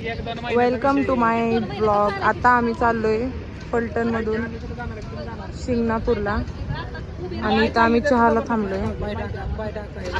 Welcome to my blog आता आम्ही चाललोय फलटण मधून शिंगणापूरला. आणि इथं आम्ही चहाला थांबलोय.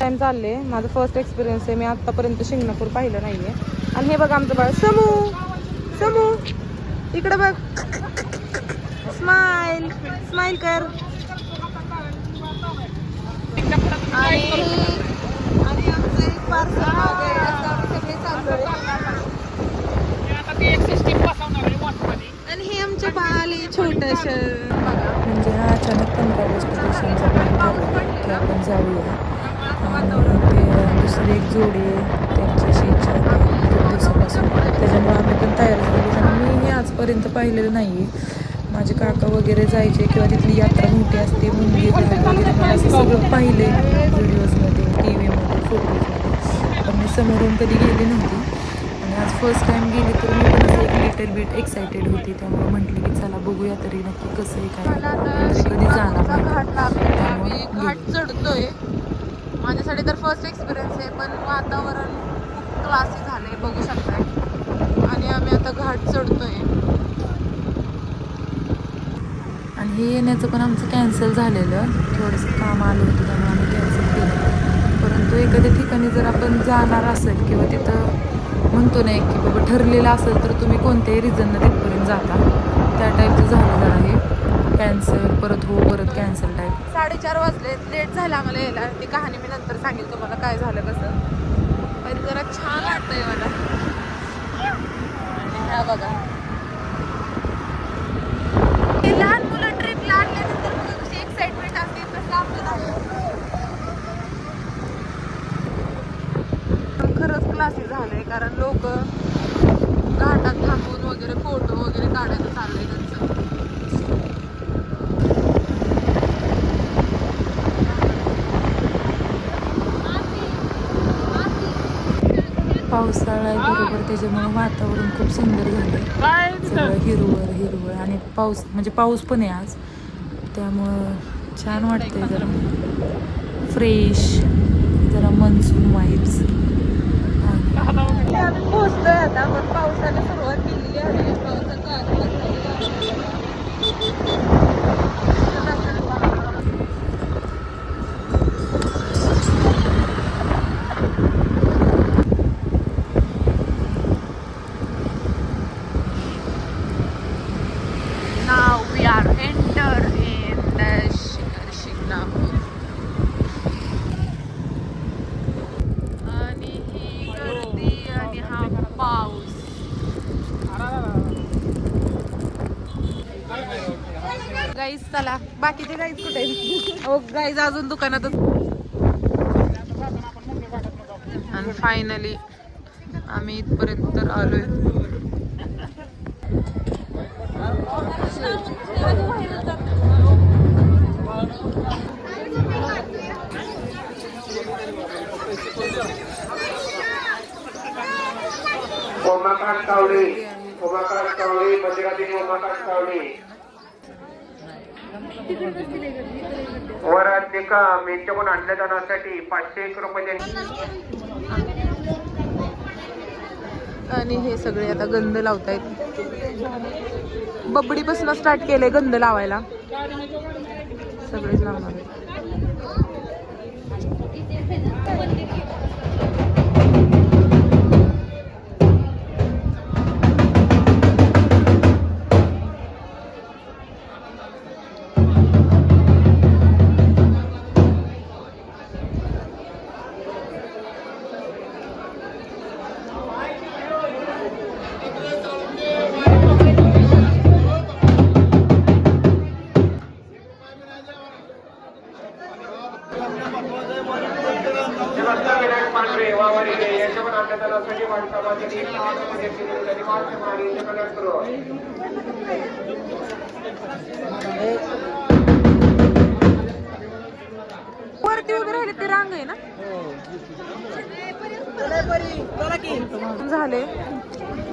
टाइम चालले माझं फर्स्ट एक्सपिरियन्स आहे. मी आतापर्यंत शिंगणापूर पाहिलं नाहीये. आणि हे बघ आमचं बाळ. समू! समू! इकडं बघ. स्माइल स्माइल कर. आणि आमचं एक पार्सल मागे असं आम्ही सगळे चाललोय आणि हे आमच्या बाळाले छोटस म्हणजे हा अचानक पंधरा ऑगस्ट ठरला की आपण जाऊया. ते दुसरी एक जोडी आहे त्यांच्याशी इच्छा खूप दिवसापासून. त्याच्यामुळे आम्ही पण तयार झालो. आणि मी हे आजपर्यंत पाहिलेलं नाही माझे काका वगैरे जायचे किंवा तिथली यात्रा मोठी असते मुंबई वगैरे असं सगळं पाहिले व्हिडिओजमध्ये टी व्हीमध्ये फोटोजमध्ये पण मी समोरून कधी गेली नव्हती. आज फर्स्ट टाइम गेली तर मी पण एक लिटल बिट एक्सायटेड होती. त्यामुळे म्हटली की चला बघूया तरी नक्की कसं आहे काय कधी जाणार नाही. घाट चढतोय. माझ्यासाठी तर फर्स्ट एक्सपिरियन्स आहे पण वातावरण खूप क्लासी झालंय बघू शकताय. आणि आम्ही आता घाट चढतोय. आणि हे येण्याचं पण आमचं कॅन्सल झालेलं. थोडंसं काम आलं होतं त्यामुळे आम्ही कॅन्सल केलं. परंतु एखाद्या ठिकाणी जर आपण जाणार असेल किंवा तिथं म्हणतो नाही की बाबा ठरलेलं असेल तर तुम्ही कोणत्याही रिझननं तिथपर्यंत जाता. त्या टाईपचं झालं आहे कॅन्सल परत हो परत कॅन्सल टाईप साडेचार वाजले. लेट झाला आम्हाला यायला. ती कहाणी मी नंतर सांगेल तुम्हाला काय झालं कसं. पण जरा छान वाटतंय मला. आणि हा बघा. हे लहान मुलं ट्रिपला आणल्यानंतर कशी एक्साइटमेंट असते तसं आपलं झालं खरंच क्लासी झालंय कारण लोक घाटात थांबून वगैरे फोटो वगैरे काढायचं चाललंय त्यांचं पावसाळा बरोबर त्याच्यामुळे वातावरण खूप सुंदर झालं सगळं हिरवळ हिरवळ आणि पाऊस म्हणजे पाऊस पण आहे आज. त्यामुळं छान वाटतंय जरा. फ्रेश जरा मनसून वाईब्स पोहोचतोय आता. पण पावसाला सुरुवात केलेली आहे. गाईज चला. बाकीचे गाईज कुठे ओ गाईज हो, अजून दुकानातच. आणि फायनली आम्ही इथपर्यंत तर आलोय. उमाकांत कावडे उमाकांत कावडे मंदिरातील उमाकांत कावडे वराधिका यांच्याकडून आणल्या जाण्यासाठी पाचशे एक रुपये आणि हे सगळे आता गंध लावतायत. बबडीपासून स्टार्ट केले गंध लावायला. सगळेच लावणार वरती वगैरे राहिले ते रांग आहे ना? झाले.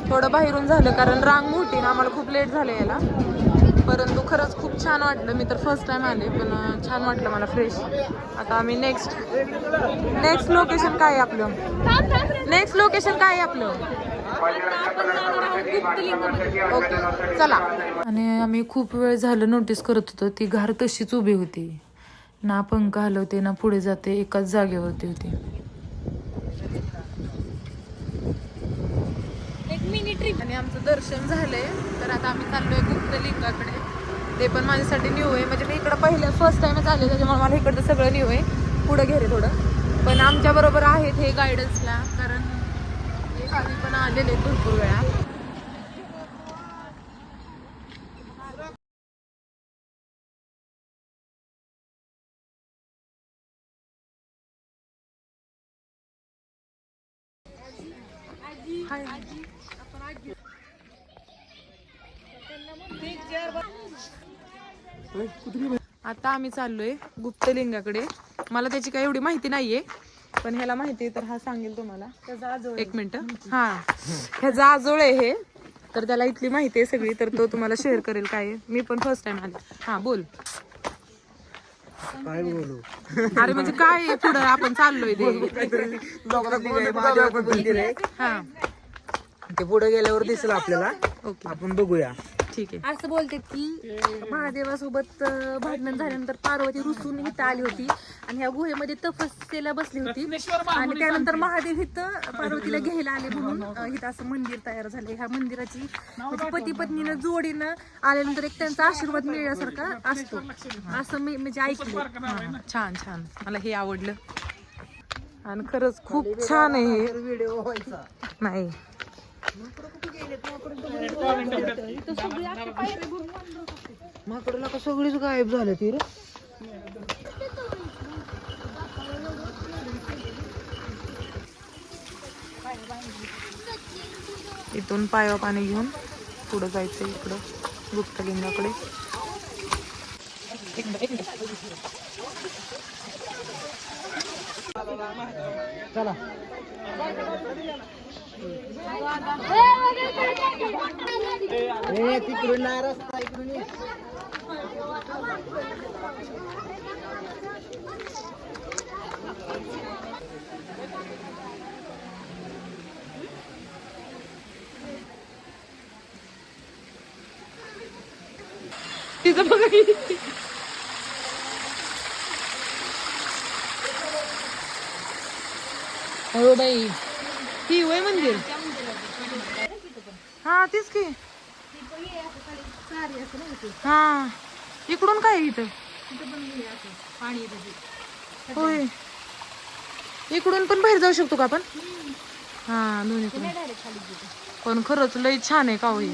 थोडं बाहेरून झालं कारण रांग मोठी ना आम्हाला खूप लेट झालं याला. परंतु खरंच खूप छान वाटलं. मी तर फर्स्ट टाइम आले पण छान वाटलं मला फ्रेश आता आम्ही नेक्स्ट नेक्स्ट लोकेशन काय आहे आपलं? नेक्स्ट लोकेशन काय आहे आपलं? ओके चला आणि आम्ही खूप वेळ झालं नोटीस करत होतो. ती घार तशीच उभी होती. ना पंख हलवते ना पुढे जाते एकाच जागेवरती होती. एक मिनी ट्रिप आणि आमचं दर्शन झालंय. तर आता आम्ही चाललोय गुप्तलिंगाकडे ते पण माझ्यासाठी न्यू आहे. म्हणजे मी इकडं पहिल्या फर्स्ट टाइमच आले त्याच्यामुळे मला इकडचं सगळं न्यू आहे. पुढं घे रे थोडं. पण आमच्या बरोबर आहेत हे गायडन्सला कारण पण आलेले भरपूर वेळा. हाय. आता आम्ही चाललोय गुप्तलिंगाकडे. मला त्याची काही एवढी माहिती नाहीये. पण ह्याला माहिती आहे तर हा सांगेल तुम्हाला. एक मिनिट. हा. ह्याचा आजोळ आहे हे. तर त्याला इथली माहिती आहे सगळी तर तो तुम्हाला शेअर करेल काय. मी पण फर्स्ट टाइम आले. हा बोल. काय बोलू? अरे म्हणजे काय पुढं? आपण चाललोय ते. हा. ते पुढे गेल्यावर दिसेल आपल्याला. ओके. आपण बघूया. ठीक आहे. असं बोलतात की महादेवासोबत अं, भांडण झाल्यानंतर पार्वती रुसून इथं आली होती. आणि ह्या गुहेमध्ये तपस्येला बसली होती. आणि त्यानंतर महादेव इथं पार्वतीला घ्यायला आले म्हणून अं, इथं असं मंदिर तयार झालंय. ह्या मंदिराची म्हणजे पती पत्नीनं जोडीनं आल्यानंतर एक त्यांचा आशीर्वाद मिळण्यासारखा असतो. असं मी म्हणजे ऐकलं हा, छान छान. मला हे आवडलं. आणि खरंच खूप छान आहे हे. व्हिडिओ व्हायचा नाही. माकडला का सगळीच गायब झालं ती रे. इथून पायावर पाणी घेऊन पुढं जायचं इकडं गुप्तलिंगाकडे. ए तिकडून नाही रस्ता इकडून ये. तिचं बघा की. हो बाई ही वय मंदिर हा तीच की हा. इकडून काय इथं? होय. इकडून पण बाहेर जाऊ शकतो का आपण? हा दोन्ही पण. खरंच लय छान आहे का होई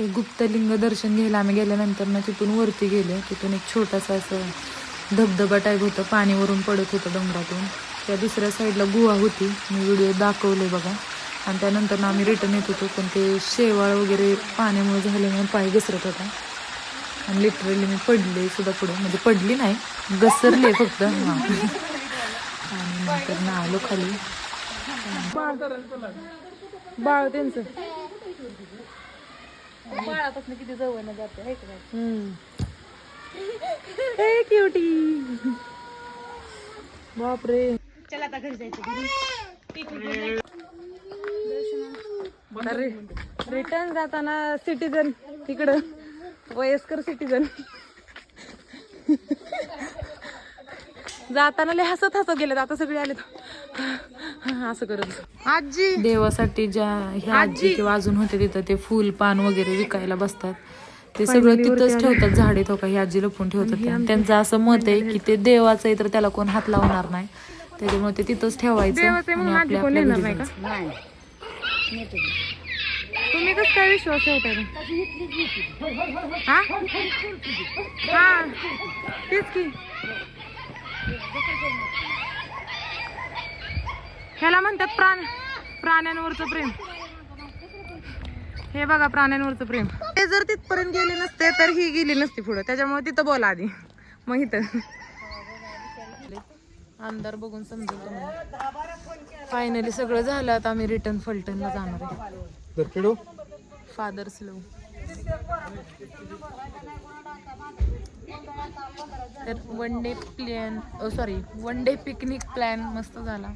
हे गुप्तलिंग दर्शन घ्यायला आम्ही गेल्यानंतर ना तिथून वरती गेले. तिथून एक छोटासा असं धबधबा टाईप होतं. पाणीवरून पडत होतं डोंगरातून. त्या दुसऱ्या साईडला गुहा होती. मी व्हिडिओ दाखवले बघा. आणि त्यानंतर ना आम्ही रिटर्न येत होतो. पण ते शेवाळ वगैरे पाण्यामुळे झाल्यामुळे पाय घसरत होता. आणि लिटरली मी पडले सुद्धा पुढे. म्हणजे पडली नाही घसरले फक्त. हां. आणि नंतर ना आलो खाली. बाळ त्यांचं. बाळापासून किती जवळ जाते हाय का नाही? हे क्युटी बापरे. चला आता घरी जायचं घरी. अरे रिटर्न जाताना सिटीजन तिकडं वयस्कर सिटीजन जाताना लय हसत हसत गेलेत आता सगळे आले असं करत आजी. देवासाठी ज्या ह्या आजी किंवा अजून होते तिथं ते फुल पान वगैरे विकायला बसतात. ते सगळं तिथंच ठेवतात झाडे तो ही आजी लपून ठेवतात त्या. त्यांचं असं मत आहे की ते देवाचं आहे तर त्याला कोण हात लावणार नाही. त्याच्यामुळे ते तिथंच ठेवायचं आणि आपल्या आपल्या घरी जायचं. तुम्ही कसं काय विश्वास ठेवताय? हा? हा तेच की. ह्याला म्हणतात प्राण प्राण्यांवरचं प्रेम. हे बघा प्राण्यांवरचं प्रेम. ते जर तिथपर्यंत गेले नसते तर ही गेली नसती पुढं. त्याच्यामुळे तिथं बोला आधी. मग इथं. अंधार बघून समजेल तुम्हाला. फायनली सगळं झालं आता आम्ही रिटर्न फलटणला जाणार आहे. फादर्स लो तर one day plan sorry one day picnic plan मस्त झाला.